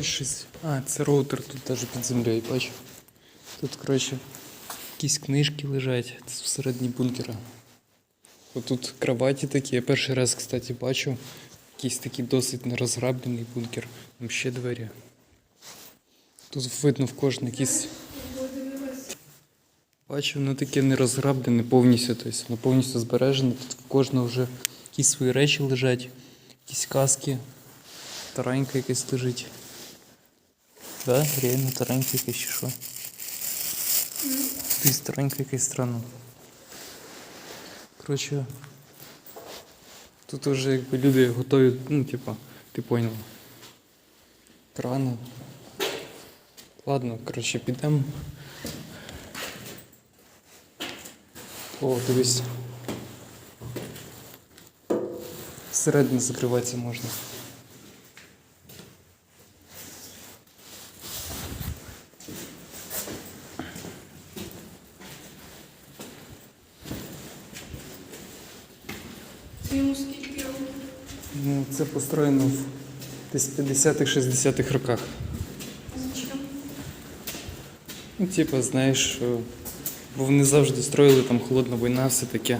Щось. А, це роутер тут теж під землею, бач. Тут, коротше, якісь книжки лежать. Це всередині бункера. Отут кроваті такі. Я перший раз, кстати, бачу. Якийсь такий досить нерозграблений бункер. Там ще двері. Тут видно в кожен якийсь. Бачу, воно таке не розграблене повністю, тобто воно повністю збережене. Тут в кожного вже якісь свої речі лежать, якісь каски, таранька якась лежить. Да, реально таранька якась чи що? Десь таранька якась странна. Коротше, тут вже якби люди готові, ну, типа, ти поняв. Крани. Ладно, коротше, підемо. О, дивись. Всередину закриватися можна. Йому скільки років? Ну, це построєно в десь 50-60-х роках. Зачем? Ну, типа, знаєш, бо вони завжди строїли там холодна війна, все таке.